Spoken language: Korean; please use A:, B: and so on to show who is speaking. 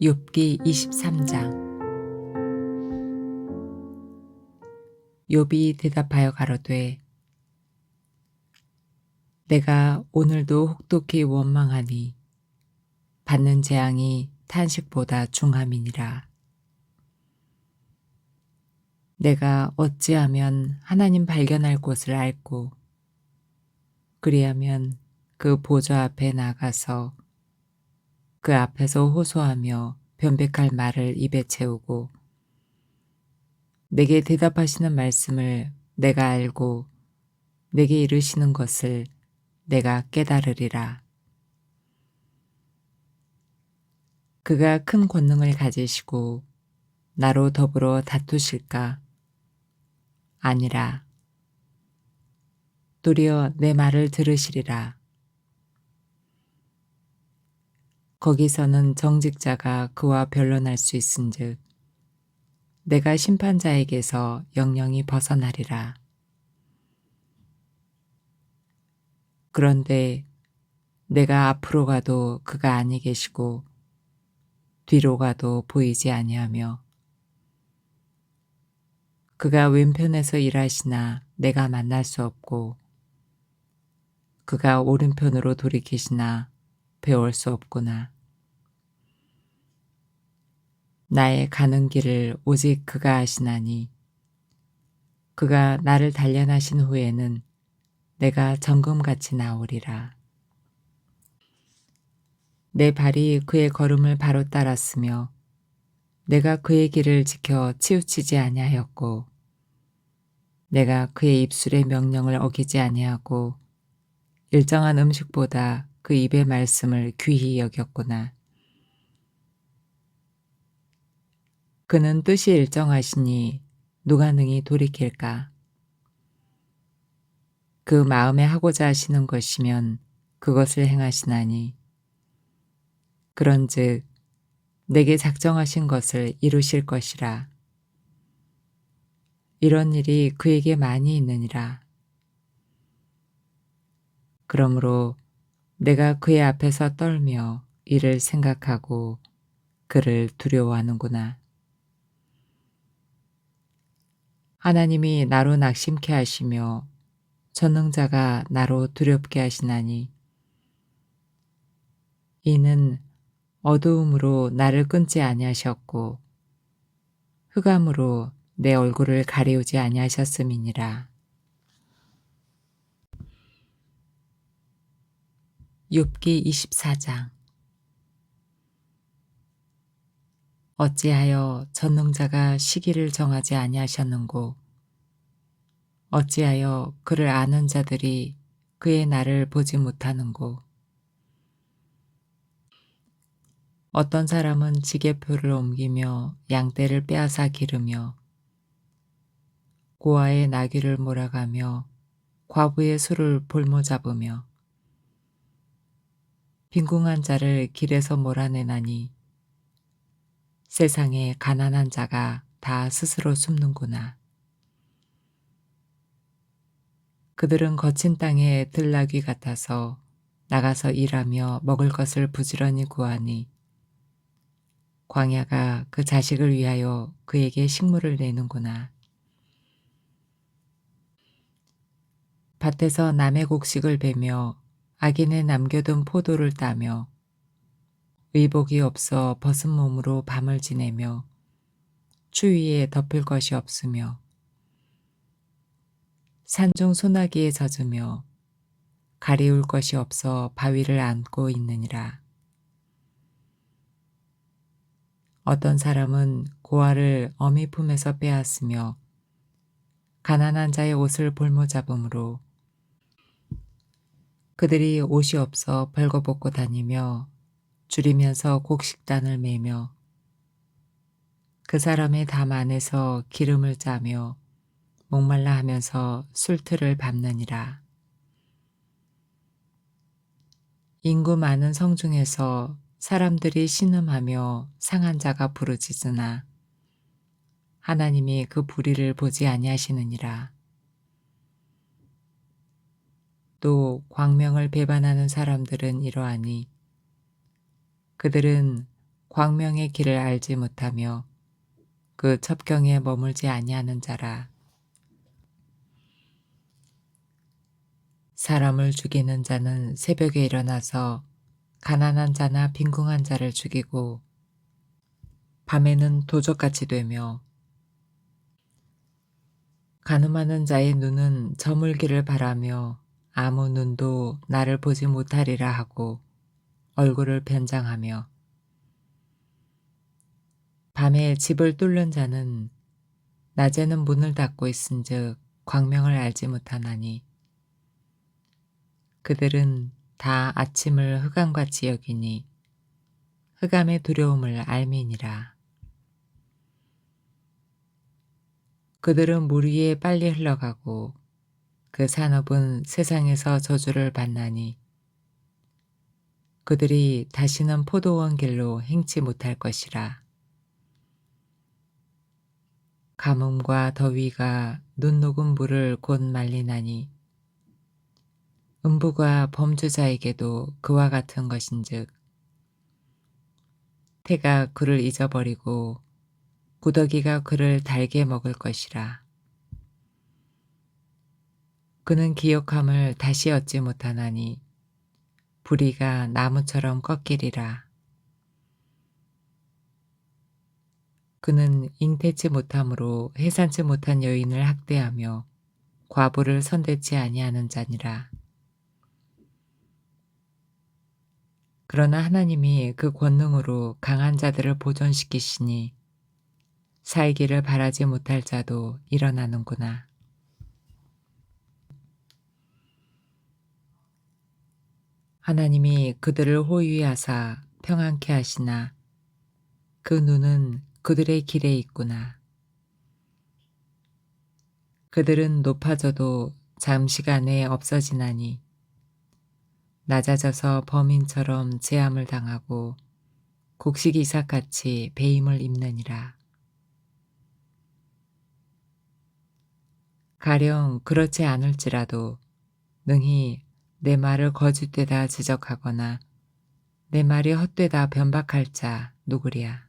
A: 욥기 23장. 욥이 대답하여 가로되 내가 오늘도 혹독히 원망하니 받는 재앙이 탄식보다 중함이니라. 내가 어찌하면 하나님 발견할 곳을 알고 그리하면 그 보좌 앞에 나가서 그 앞에서 호소하며 변백할 말을 입에 채우고 내게 대답하시는 말씀을 내가 알고 내게 이르시는 것을 내가 깨달으리라. 그가 큰 권능을 가지시고 나로 더불어 다투실까? 아니라. 도리어 내 말을 들으시리라. 거기서는 정직자가 그와 변론할 수 있은즉 내가 심판자에게서 영영이 벗어나리라. 그런데 내가 앞으로 가도 그가 아니 계시고 뒤로 가도 보이지 아니하며 그가 왼편에서 일하시나 내가 만날 수 없고 그가 오른편으로 돌이키시나 배울 수 없구나. 나의 가는 길을 오직 그가 아시나니 그가 나를 단련하신 후에는 내가 정금같이 나오리라. 내 발이 그의 걸음을 바로 따랐으며 내가 그의 길을 지켜 치우치지 아니하였고 내가 그의 입술의 명령을 어기지 아니하고 일정한 음식보다 그 입의 말씀을 귀히 여겼구나. 그는 뜻이 일정하시니 누가 능히 돌이킬까? 그 마음에 하고자 하시는 것이면 그것을 행하시나니 그런즉 내게 작정하신 것을 이루실 것이라. 이런 일이 그에게 많이 있느니라. 그러므로 내가 그의 앞에서 떨며 이를 생각하고 그를 두려워하는구나. 하나님이 나로 낙심케 하시며 전능자가 나로 두렵게 하시나니 이는 어두움으로 나를 끊지 아니하셨고 흑암으로 내 얼굴을 가리우지 아니하셨음이니라. 욥기 24장. 어찌하여 전능자가 시기를 정하지 아니하셨는고? 어찌하여 그를 아는 자들이 그의 날을 보지 못하는고? 어떤 사람은 지게표를 옮기며 양떼를 빼앗아 기르며 고아의 나귀를 몰아가며 과부의 술을 볼모 잡으며 빈궁한 자를 길에서 몰아내나니 세상에 가난한 자가 다 스스로 숨는구나. 그들은 거친 땅에 들나귀 같아서 나가서 일하며 먹을 것을 부지런히 구하니 광야가 그 자식을 위하여 그에게 식물을 내는구나. 밭에서 남의 곡식을 베며 악인의 남겨둔 포도를 따며 의복이 없어 벗은 몸으로 밤을 지내며 추위에 덮을 것이 없으며 산중 소나기에 젖으며 가리울 것이 없어 바위를 안고 있느니라. 어떤 사람은 고아를 어미 품에서 빼앗으며 가난한 자의 옷을 볼모 잡음으로 그들이 옷이 없어 벌거벗고 다니며 줄이면서 곡식단을 매며 그 사람의 담 안에서 기름을 짜며 목말라 하면서 술틀을 밟느니라. 인구 많은 성 중에서 사람들이 신음하며 상한 자가 부르짖으나 하나님이 그 불의를 보지 아니하시느니라. 또 광명을 배반하는 사람들은 이러하니 그들은 광명의 길을 알지 못하며 그 첩경에 머물지 아니하는 자라. 사람을 죽이는 자는 새벽에 일어나서 가난한 자나 빈궁한 자를 죽이고 밤에는 도적같이 되며 가늠하는 자의 눈은 저물기를 바라며 아무 눈도 나를 보지 못하리라 하고 얼굴을 변장하며 밤에 집을 뚫는 자는 낮에는 문을 닫고 있은즉 광명을 알지 못하나니 그들은 다 아침을 흑암같이 여기니 흑암의 두려움을 알미니라. 그들은 물 위에 빨리 흘러가고 그 산업은 세상에서 저주를 받나니 그들이 다시는 포도원 길로 행치 못할 것이라. 가뭄과 더위가 눈 녹은 물을 곧 말리나니 음부가 범죄자에게도 그와 같은 것인즉 태가 그를 잊어버리고 구더기가 그를 달게 먹을 것이라. 그는 기억함을 다시 얻지 못하나니 부리가 나무처럼 꺾이리라. 그는 잉태치 못함으로 해산치 못한 여인을 학대하며 과부를 선대치 아니하는 자니라. 그러나 하나님이 그 권능으로 강한 자들을 보존시키시니 살기를 바라지 못할 자도 일어나는구나. 하나님이 그들을 호위하사 평안케 하시나 그 눈은 그들의 길에 있구나. 그들은 높아져도 잠시간에 없어지나니 낮아져서 범인처럼 제함을 당하고 곡식 이삭같이 배임을 입느니라. 가령 그렇지 않을지라도 능히 내 말을 거짓되다 지적하거나 내 말이 헛되다 변박할 자 누구랴.